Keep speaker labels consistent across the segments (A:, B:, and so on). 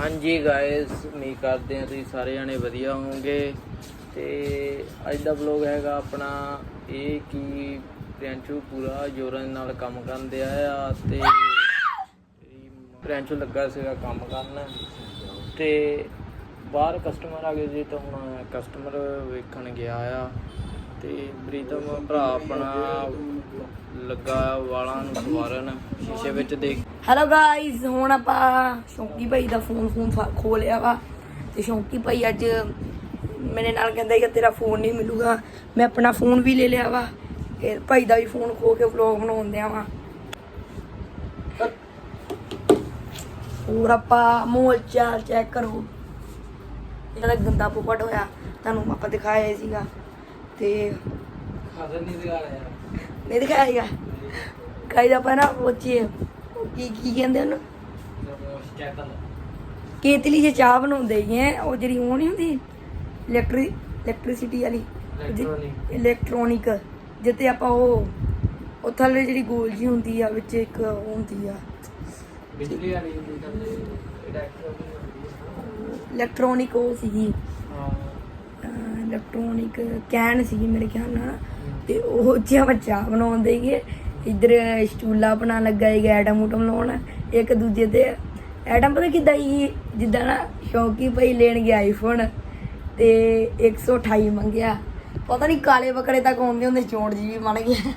A: ਹਾਂਜੀ ਗਾਇਸ ਉਮੀਦ ਕਰਦੇ ਹਾਂ ਤੁਸੀਂ ਸਾਰੇ ਜਣੇ ਵਧੀਆ ਹੋਵੋਗੇ। ਤੇ ਅੱਜ ਦਾ ਵਲੌਗ ਹੈਗਾ ਆਪਣਾ ਇਹ ਕਿ ਪ੍ਰਿੰਚੂ ਪੂਰਾ ਜੋਰਾਂ ਨਾਲ ਕੰਮ ਕਰਨ ਦਿਆ ਆ ਤੇ ਪ੍ਰਿੰਚੂ ਲੱਗਾ ਸੀਗਾ ਕੰਮ ਕਰਨ। ਤੇ ਬਾਹਰ ਕਸਟਮਰ ਆ ਗਏ ਜੀ ਤਾਂ ਹੁਣ ਕਸਟਮਰ ਵੇਖਣ ਗਿਆ ਆ। ਤੇ ਪ੍ਰੀਤਮ ਭਰਾ ਆਪਣਾ ਲੱਗਾ ਵਾਲਾਂ ਨੂੰ ਸਵਾਰਨ, ਸ਼ੀਸ਼ੇ ਵਿੱਚ ਦੇਖ
B: ਹੈਲੋ ਗਾਇਜ਼ ਹੁਣ ਆਪਾਂ ਸ਼ੌਂਕੀ ਭਾਈ ਦਾ ਫੋਨ ਫੋਨ ਖੋਲਿਆ ਵਾ। ਤੇ ਸ਼ੌਂਕੀ ਭਾਈ ਅੱਜ ਮੇਰੇ ਨਾਲ ਕਹਿੰਦਾ ਕਿ ਤੇਰਾ ਫੋਨ ਨਹੀਂ ਮਿਲੂਗਾ। ਮੈਂ ਆਪਣਾ ਫੋਨ ਵੀ ਲੈ ਲਿਆ ਵਾ। ਫਿਰ ਭਾਈ ਦਾ ਵੀ ਫੋਨ ਖੋ ਕੇ ਵਲੌਗ ਬਣਾਉਂਦਿਆ ਵਾ। ਹੋਰ ਆਪਾਂ ਮੋਲ ਚਾਲ ਚੈੱਕ ਕਰੋ। ਇਹਦਾ ਗੰਦਾ ਪੁਪਟ ਹੋਇਆ, ਤੁਹਾਨੂੰ ਆਪਾਂ ਦਿਖਾਇਆ ਸੀਗਾ। ਤੇ
A: ਖਾਦਰ ਨਹੀਂ ਦਿਖਾ ਰਿਹਾ।
B: ਨਹੀਂ ਦਿਖਾਏਗਾ ਗਾਇਜ਼ ਆਪਾਂ ਨਾ ਕੀ ਕੀ ਕਹਿੰਦੇ ਉਹਨੂੰ? ਕੇਤਲੀ 'ਚ ਚਾਹ ਬਣਾਉਂਦੇ ਹੀ ਐ ਉਹ ਜਿਹੜੀ ਉਹ ਨਹੀਂ ਹੁੰਦੀ ਇਲੈਕਟ੍ਰੀ ਇਲੈਕਟ੍ਰਿਸਿਟੀ ਵਾਲੀ. ਇਲੈਕਟ੍ਰੋਨਿਕ ਜਿੱਤੇ ਆਪਾਂ ਉਹ ਉਹ ਥੱਲੇ ਜਿਹੜੀ ਗੋਲ ਜੀ ਹੁੰਦੀ ਆ ਵਿੱਚ ਇੱਕ ਉਹ ਹੁੰਦੀ ਆ।
A: ਬਿਜਲੀ ਵਾਲੀ ਇਲੈਕਟ੍ਰੋਨਿਕ
B: ਉਹ ਸੀਗੀ। ਇਲੈਕਟ੍ਰੋਨਿਕ ਕੈਨ ਸੀ ਮੇਰੇ ਖਿਆਲ ਨਾਲ ਤੇ ਉਹ ਜਿਹਾ ਆਪਾਂ ਚਾਹ ਬਣਾਉਂਦੇ ਸੀਗੇ। ਸਟੂਲਾ ਬਣਾ ਲੱਗਾ ਹੈਗਾ ਐਟਮ ਉਟਮ ਲਾਉਣ। ਇੱਕ ਦੂਜੇ ਤੇ ਐਟਮ ਪਤਾ ਕਿੱਦਾਂ ਹੀ ਜਿੱਦਾਂ ਨਾ ਸ਼ੌਂਕੀ ਭਾਈ ਲੈਣ ਗਿਆ ਆਈਫੋਨ ਤੇ 128 ਮੰਗਿਆ। ਪਤਾ ਨਹੀਂ ਕਾਲੇ ਬੱਕਰੇ ਤੱਕ ਆਉਂਦੇ ਹੁੰਦੇ, ਚੋਣ ਜੀ ਵੀ ਬਣ ਗਿਆ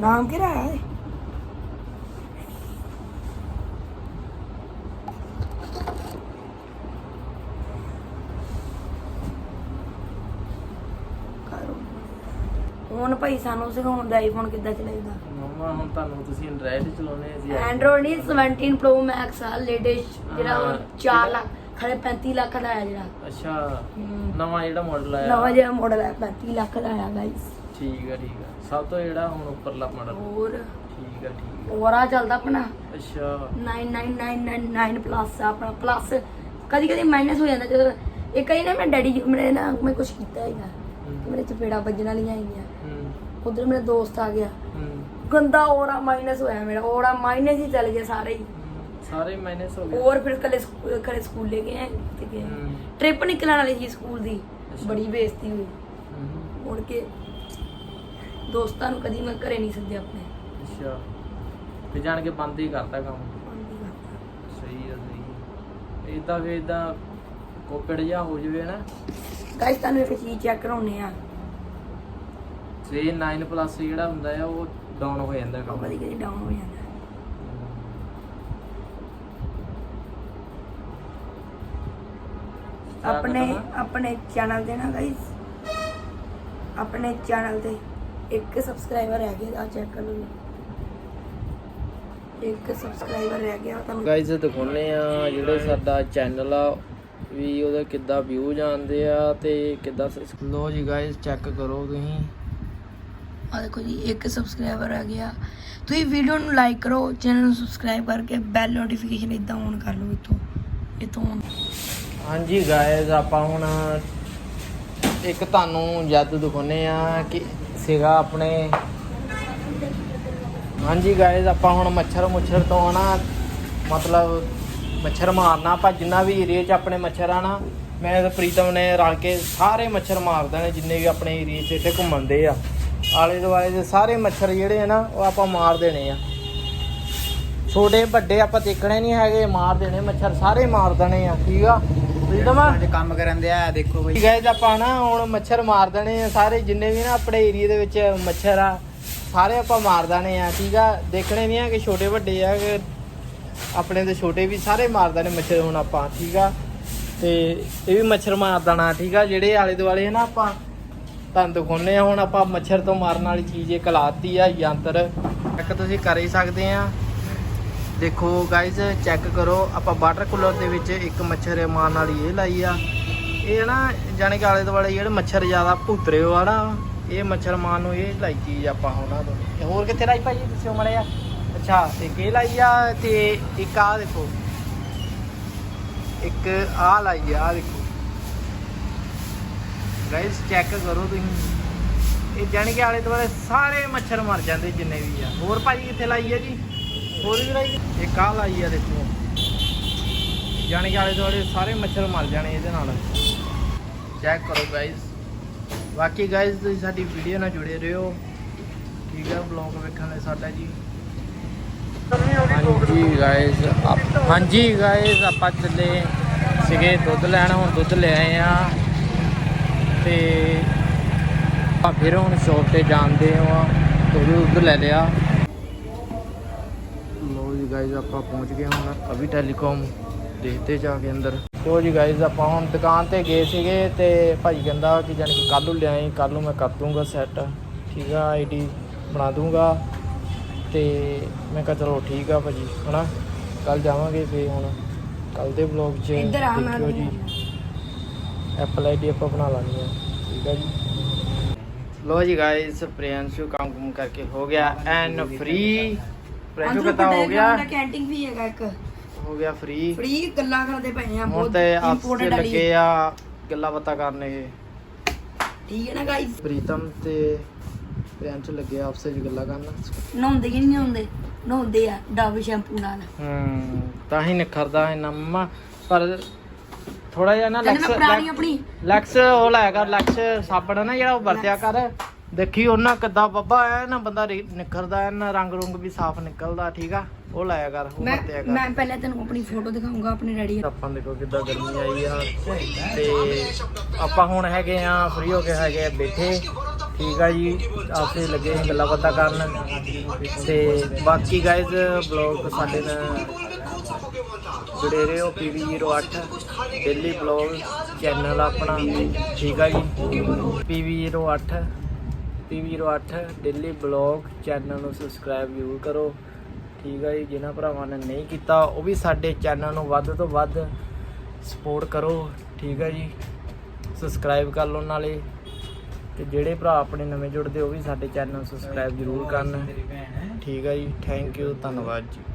B: ਨਾਮ ਕਿਹੜਾ ਹੈ ਕਰੋ ਹੁਣ ਭਾਈ ਸਾਨੂੰ ਸਿਖਾਉਂਦਾ ਆਈਫੋਨ ਕਿੱਦਾਂ ਚਲਾਈਦਾ?
A: ਮਮਾ ਹੁਣ ਤੁਹਾਨੂੰ ਤੁਸੀਂ ਐਂਡਰਾਇਡ ਚਲਾਉਨੇ ਸੀ
B: ਐਂਡਰੋਇਡ ਨਹੀਂ 17 ਪ੍ਰੋ ਮੈਕਸ ਆ ਲੇਟੈਸਟ ਜਿਹੜਾ ਹੁਣ 4 ਲੱਖ ਖਰੇ 35 ਲੱਖ ਦਾ ਆਇਆ ਜਿਹੜਾ।
A: ਅੱਛਾ
B: ਹਮ,
A: ਨਵਾਂ ਜਿਹੜਾ ਮਾਡਲ ਆਇਆ।
B: ਨਵਾਂ ਜਿਹਾ ਮਾਡਲ ਹੈ 35 ਲੱਖ ਦਾ ਆਇਆ ਗਾਇਸ
A: ਠੀਕ ਆ ਠੀਕ ਆ। ਸਭ ਤੋਂ ਜਿਹੜਾ ਹੁਣ ਉੱਪਰਲਾ ਮਾਡਲ
B: ਹੋਰ?
A: ਠੀਕ ਆ ਠੀਕ ਆ।
B: ਹੋਰ ਆ ਚੱਲਦਾ ਆਪਣਾ।
A: ਅੱਛਾ।
B: 99999 ਪਲੱਸ ਆ ਆਪਣਾ ਪਲੱਸ ਕਦੀ ਕਦੀ ਮਾਈਨਸ ਹੋ ਜਾਂਦਾ ਜਦੋਂ ਇਹ ਕਈ ਨਾ ਮੈਂ ਡੈਡੀ ਮੇਰੇ ਨਾ ਮੈਂ ਕੁਝ ਕੀਤਾ ਹੈਗਾ ਤੇ ਮੇਰੇ ਚਪੇੜਾ ਵੱਜਣ ਵਾਲੀਆਂ
A: ਹੂੰ
B: ਉਧਰ ਮੇਰਾ ਦੋਸਤ ਆ ਗਿਆ।
A: ਹੂੰ।
B: ਗੰਦਾ ਔਰਾ ਮਾਈਨਸ ਹੋਇਆ ਮੇਰਾ ਔਰਾ ਮਾਈਨਸ ਹੀ ਚੱਲ ਗਿਆ ਸਾਰੇ ਹੀ।
A: ਸਾਰੇ ਮਾਈਨਸ ਹੋ ਗਏ।
B: ਹੋਰ ਫਿਰ ਕੱਲੇ ਸਕੂ- ਕੱਲੇ ਸਕੂਲੇ ਗਏ ਆ, ਤੇ ਗਏ
A: ਹੂੰ।
B: ਟ੍ਰਿਪ ਨਿਕਲਣ ਵਾਲੀ ਸੀ ਸਕੂਲ ਦੀ
A: ਅੱਛਾ।
B: ਬੜੀ ਬੇਇੱਜ਼ਤੀ ਹੋਈ।
A: ਹੂੰ।
B: ਮੁੜ ਕੇ ਦੋਸਤਾਂ ਨੂੰ ਕਦੀ ਮੈਂ ਘਰੇ ਨਹੀਂ ਸੱਦਿਆ ਆਪਣੇ।
A: ਅੱਛਾ। ਤੇ ਜਾਣ ਕੇ ਬੰਦ ਹੀ ਕਰਤਾ ਕੰਮ। ਸਹੀ ਆ ਸਹੀ ਇਦਾਂ ਫੇ ਇਦਾਂ ਕੋਪੜ ਜਾ ਹੋ ਜਵੇ ਨਾ।
B: ਗਾਇਸ ਤੁਹਾਨੂੰ ਇੱਕ ਚੀਜ਼ ਚੈੱਕ ਕਰਾਉਣੇ ਆ।
A: ਜੇ 9 ਪਲੱਸ ਜਿਹੜਾ ਹੁੰਦਾ ਆ ਉਹ ਡਾਊਨ ਹੋ ਜਾਂਦਾ
B: ਉਹ
A: ਕੰਮ।
B: ਕਦੀ ਕਦੀ ਡਾਊਨ ਹੋ ਜਾਂਦਾ। ਆਪਣੇ ਆਪਣੇ ਚੈਨਲ ਤੇ ਨਾ ਗਾਇਸ ਆਪਣੇ ਚੈਨਲ ਤੇ ਇੱਕ ਸਬਸਕ੍ਰਾਈਬਰ ਰਹਿ ਗਿਆ ਆ ਚੈੱਕ ਕਰ। ਲਓ ਇੱਕ ਸਬਸਕ੍ਰਾਈਬਰ ਰਹਿ ਗਿਆ ਤੁਹਾਨੂੰ
A: ਗਾਇਸ ਦਿਖਾਉਨੇ ਆ ਜਿਹੜੇ ਸਾਡਾ ਚੈਨਲ ਆ ਵੀ ਉਹਦਾ ਕਿੱਦਾਂ ਵਿਊ ਜਾਂਦੇ ਆ ਤੇ ਕਿੱਦਾਂ ਲੋ ਜੀ ਗਾਇਸ ਚੈੱਕ ਕਰੋ ਤੁਸੀਂ।
B: ਆ ਦੇਖੋ ਜੀ ਇੱਕ ਸਬਸਕ੍ਰਾਈਬਰ ਆ ਗਿਆ। ਤੁਸੀਂ ਵੀਡੀਓ ਨੂੰ ਲਾਈਕ ਕਰੋ ਚੈਨਲ ਨੂੰ ਸਬਸਕ੍ਰਾਈਬ ਕਰਕੇ ਬੈਲ ਨੋਟੀਫਿਕੇਸ਼ਨ ਇਦਾਂ ਔਨ ਕਰ ਲਓ ਇੱਥੋਂ। ਇੱਥੋਂ
A: ਹਾਂਜੀ ਗਾਇਜ਼ ਆਪਾਂ ਹੁਣ ਇੱਕ ਤੁਹਾਨੂੰ ਜਦ ਦਿਖਾਉਨੇ ਆ ਕਿ ਸੀਗਾ ਆਪਣੇ। ਹਾਂਜੀ ਗਾਇਜ਼ ਆਪਾਂ ਹੁਣ ਮੱਛਰ ਮੁੱਛਰ ਤੋਂ ਨਾ ਮਤਲਬ ਮੱਛਰ ਮਾਰਨਾ, ਆਪਾਂ ਜਿੰਨਾ ਵੀ ਏਰੀਆ 'ਚ ਆਪਣੇ ਮੱਛਰ ਆ ਨਾ, ਮੈਂ ਤੇ ਪ੍ਰੀਤਮ ਨੇ ਰਲ ਕੇ ਸਾਰੇ ਮੱਛਰ ਮਾਰ ਦੇਣੇ ਜਿੰਨੇ ਵੀ ਆਪਣੇ ਏਰੀਆ 'ਚ ਇੱਥੇ ਘੁੰਮਣਦੇ ਆ। ਆਲੇ ਦੁਆਲੇ ਦੇ ਸਾਰੇ ਮੱਛਰ ਜਿਹੜੇ ਆ ਨਾ ਉਹ ਆਪਾਂ ਮਾਰ ਦੇਣੇ ਆ। ਛੋਟੇ ਵੱਡੇ ਆਪਾਂ ਦੇਖਣੇ ਨਹੀਂ ਹੈਗੇ ਮਾਰ ਦੇਣੇ ਮੱਛਰ ਸਾਰੇ ਮਾਰ ਦੇਣੇ ਆ ਠੀਕ ਆ? ਪ੍ਰੀਤਮ
C: ਅੱਜ ਕੰਮ ਕਰਨ ਦੇ ਆ ਦੇਖੋ ਬਈ।
A: ਗਾਇਜ਼ ਆਪਾਂ ਨਾ ਹੁਣ ਮੱਛਰ ਮਾਰ ਦੇਣੇ ਆ ਸਾਰੇ ਜਿੰਨੇ ਵੀ ਨਾ ਆਪਣੇ ਏਰੀਆ ਦੇ ਵਿੱਚ ਮੱਛਰ ਆ ਸਾਰੇ ਆਪਾਂ ਮਾਰ ਦੇਣੇ ਆ ਠੀਕ ਆ? ਦੇਖਣੇ ਨਹੀਂ ਆ ਕਿ ਛੋਟੇ ਵੱਡੇ ਆ ਕਿ ਆਪਣੇ ਦੇ ਛੋਟੇ ਵੀ ਸਾਰੇ ਮਾਰ ਦੇਣੇ ਮੱਛਰ ਹੁਣ ਆਪਾਂ ਠੀਕ ਆ? ਤੇ ਇਹ ਵੀ ਮੱਛਰ ਮਾਰ ਦੇਣਾ ਠੀਕ ਆ? ਜਿਹੜੇ ਆਲੇ ਦੁਆਲੇ ਆ ਨਾ ਆਪਾਂ ਤੁਹਾਨੂੰ ਦਿਖਾਉਨੇ ਆ, ਹੁਣ ਆਪਾਂ ਮੱਛਰ ਤੋਂ ਮਾਰਨ ਵਾਲੀ ਚੀਜ਼ ਇੱਕ ਲਾਤੀ ਆ, ਯੰਤਰ। ਇੱਕ ਤੁਸੀਂ ਕਰ ਹੀ ਸਕਦੇ ਆ। ਦੇਖੋ ਗਾਇਜ਼ ਚੈੱਕ ਕਰੋ, ਆਪਾਂ ਵਾਟਰ ਕੂਲਰ ਦੇ ਵਿੱਚ ਇੱਕ ਮੱਛਰ ਮਾਰਨ ਵਾਲੀ ਇਹ ਲਾਈ ਆ। ਇਹ ਨਾ, ਜਾਣੇ ਕਿ ਆਲੇ ਦੁਆਲੇ ਜਿਹੜੇ ਮੱਛਰ ਜ਼ਿਆਦਾ ਭੂਤਰੇ ਹੋ ਆ ਨਾ, ਇਹ ਮੱਛਰ ਮਾਰਨ ਨੂੰ ਇਹ ਲਾਈ ਚੀਜ਼ ਆਪਾਂ ਉਹਨਾਂ ਤੋਂ। ਤੇ ਹੋਰ ਕਿੱਥੇ ਲਾਈ ਭਾਜੀ ਦੱਸਿਓ ਮੜਿਆ ਅੱਛਾ, ਤੇ ਕੀ ਲਾਈ ਆ, ਤੇ ਇੱਕ ਆ ਦੇਖੋ। ਇੱਕ ਆ ਲਾਈ ਆ, ਆਹ ਦੇਖੋ। ਗਾਇਸ ਚੈੱਕ ਕਰੋ ਤੁਸੀਂ। ਇਹ ਜਾਣੀ ਕਿ ਆਲੇ ਦੁਆਲੇ ਸਾਰੇ ਮੱਛਰ ਮਰ ਜਾਂਦੇ ਜਿੰਨੇ ਵੀ ਆ। ਹੋਰ ਭਾਜੀ ਕਿੱਥੇ ਲਾਈ ਹੈ ਜੀ? ਹੋਰ ਵੀ ਲਾਈ ਇਹ ਕਾਲ ਆਈ ਆ ਦੇਖੋ। ਜਾਣੇ ਕਿ ਆਲੇ ਦੁਆਲੇ ਸਾਰੇ ਮੱਛਰ ਮਰ ਜਾਣੇ ਇਹਦੇ ਨਾਲ। ਚੈੱਕ ਕਰੋ ਗਾਇਸ ਬਾਕੀ ਗਾਇਸ ਤੁਸੀਂ ਸਾਡੀ ਵੀਡੀਓ ਨਾਲ ਜੁੜੇ ਰਹੋ। ਠੀਕ ਹੈ ਬਲੌਗ ਵੇਖਣ ਲਈ ਸਾਡਾ ਜੀ। ਹਾਂਜੀ ਗਾਇਸ ਹਾਂਜੀ ਗਾਇਸ ਆਪਾਂ ਚੱਲੇ ਸੀਗੇ ਦੁੱਧ ਲੈਣ। ਹੁਣ ਦੁੱਧ ਲੈ ਆਏ ਆ। ਤੇ ਫਿਰ ਹੁਣ ਸ਼ੌਪ ਤੇ ਜਾਂਦੇ ਹਾਂ ਦੁੱਧ ਦੁੱਧ ਲੈ ਲਿਆ। ਲੋ ਜੀ ਗਾਇਸ ਆਪਾਂ ਪਹੁੰਚ ਗਏ ਹੁਣ ਅਭੀ ਟੈਲੀਕਾਮ ਦੇਖਦੇ ਜਾ ਕੇ ਅੰਦਰ। ਲੋ ਜੀ ਗਾਇਸ ਆਪਾਂ ਹੁਣ ਦੁਕਾਨ ਤੇ ਗਏ ਸੀਗੇ ਤੇ ਭਾਈ ਕਹਿੰਦਾ ਕਿ ਜਾਨ ਕਿ ਕੱਲ ਨੂੰ ਲਿਆਈ ਕੱਲ ਨੂੰ ਮੈਂ ਕਰ ਦੂੰਗਾ ਸੈੱਟ ਠੀਕ ਆ ਆਈਡੀ ਬਣਾ ਦੂੰਗਾ। ਤੇ ਮੈਂ ਕਿਹਾ ਚਲੋ ਠੀਕ ਆ ਭਾਜੀ ਹਨਾ? ਕੱਲ ਜਾਵਾਂਗੇ ਫੇ ਹੁਣ। ਕੱਲ ਦੇ ਵਲੌਗ 'ਚ
B: ਆ
A: ਦੇਖਿਓ ਜੀ। ਐਪਲ ਆਈਡੀ ਆਪਾਂ ਬਣਾ ਲਾਣੀ ਠੀਕ ਹੈ ਜੀ। ਲੋ ਜੀ ਗਾਇਸ ਪ੍ਰਿਆੰਸ਼ੂ ਕੰਮ ਕੰਮ ਕਰਕੇ ਹੋ ਗਿਆ ਐਨ ਫ੍ਰੀ ਪ੍ਰਿਆੰਸ਼ੂ ਖਤਮ ਹੋ ਗਿਆ?
B: ਕੈਂਟਿੰਗ ਵੀ ਹੈਗਾ ਇੱਕ।
A: ਹੋ ਗਿਆ ਫ੍ਰੀ
B: ਫ੍ਰੀ ਗੱਲਾਂ ਕਰਦੇ ਪਏ ਆ ਬਹੁਤ ਇੰਪੋਰਟੈਂਟ
A: ਲੱਗੇ ਆ ਗੱਲਾਂ ਬਾਤਾਂ ਕਰਨੇ
B: ਠੀਕ ਹੈ ਨਾ ਗਾਇਸ
A: ਪ੍ਰੀਤਮ ਤੇ ਪ੍ਰਿਆੰਸ਼ੂ ਲੱਗੇ ਆਪਸੇ ਜੀ ਗੱਲਾਂ ਕਰਨ।
B: ਨਹਾਉਂਦੇ ਕਿ ਨਹੀਂ ਨਹਾਉਂਦੇ? ਨਹਾਉਂਦੇ ਆ ਡਵ ਸ਼ੈਂਪੂ ਨਾਲ।
A: ਹੂੰ ਤਾਂ ਹੀ ਨਿਖਰਦਾ ਹੈ ਨਮਾ ਪਰ ਥੋੜਾ ਜਿਹਾ ਨਾ
B: ਪੁਰਾਣੀ
A: ਲੈਕਸ
B: ਆਪਣੀ।
A: ਲੈਕਸ ਉਹ ਲਾਇਆ ਕਰ ਲੈਕਸ ਸਾਬਣ ਆ ਨਾ ਜਿਹੜਾ ਉਹ ਵਰਤਿਆ ਕਰ। ਦੇਖੀ ਉਹਨਾਂ ਕਿੱਦਾਂ ਬੱਬਾ ਐ ਨਾ ਬੰਦਾ ਰੇ- ਨਿਖਰਦਾ ਐ ਨਾ ਰੰਗ ਰੁੰਗ ਵੀ ਸਾਫ਼ ਨਿਕਲਦਾ ਠੀਕ ਆ? ਉਹ ਲਾਇਆ ਕਰ ਉਹ
B: ਮੈਂ
A: ਵਰਤਿਆ ਕਰ।
B: ਮੈਂ ਪਹਿਲਾਂ ਤੈਨੂੰ ਆਪਣੀ ਫੋਟੋ ਦਿਖਾਉਂਗਾ ਆਪਣੇ ਡੈਡੀ
A: ਆਪਾਂ ਦੇਖੋ ਕਿੱਦਾਂ ਗਰਮੀ ਆਈ ਆ। ਤੇ ਆਪਾਂ ਹੁਣ ਹੈਗੇ ਆ ਫ੍ਰੀ ਹੋ ਕੇ ਹੈਗੇ ਆ ਬੈਠੇ। ਠੀਕ ਆ ਜੀ ਆਪਸੇ ਲੱਗੇ ਸੀ ਗੱਲਾਂ ਬਾਤਾਂ ਕਰਨ। ਤੇ ਬਾਕੀ ਗਾਇਜ਼ ਬਲੌਗ ਸਾਡੇ ਨਾਲ ਜੁੜੇ ਰਹੋ PV08 ਡੇਲੀ ਬਲੌਗ ਚੈਨਲ ਆਪਣਾ ਠੀਕ ਆ ਜੀ। PV08 PV08 daily blog channel ਨੂੰ ਸਬਸਕ੍ਰਾਈਬ ਜ਼ਰੂਰ ਕਰੋ। ਠੀਕ ਆ ਜੀ, ਜਿਨ੍ਹਾਂ ਭਰਾਵਾਂ ਨੇ ਨਹੀਂ ਕੀਤਾ, ਉਹ ਵੀ ਸਾਡੇ ਚੈਨਲ ਨੂੰ ਵੱਧ ਤੋਂ ਵੱਧ ਸਪੋਰਟ ਕਰੋ। ਠੀਕ ਆ ਜੀ ਸਬਸਕ੍ਰਾਈਬ ਕਰ ਲਓ ਨਾਲੇ। ਤੇ ਜਿਹੜੇ ਭਰਾ ਆਪਣੇ ਨਵੇਂ ਜੁੜਦੇ, ਉਹ ਵੀ ਸਾਡੇ ਚੈਨਲ ਨੂੰ ਸਬਸਕ੍ਰਾਈਬ ਜ਼ਰੂਰ ਕਰਨ। ਠੀਕ ਆ ਜੀ ਥੈਂਕ ਯੂ ਧੰਨਵਾਦ ਜੀ।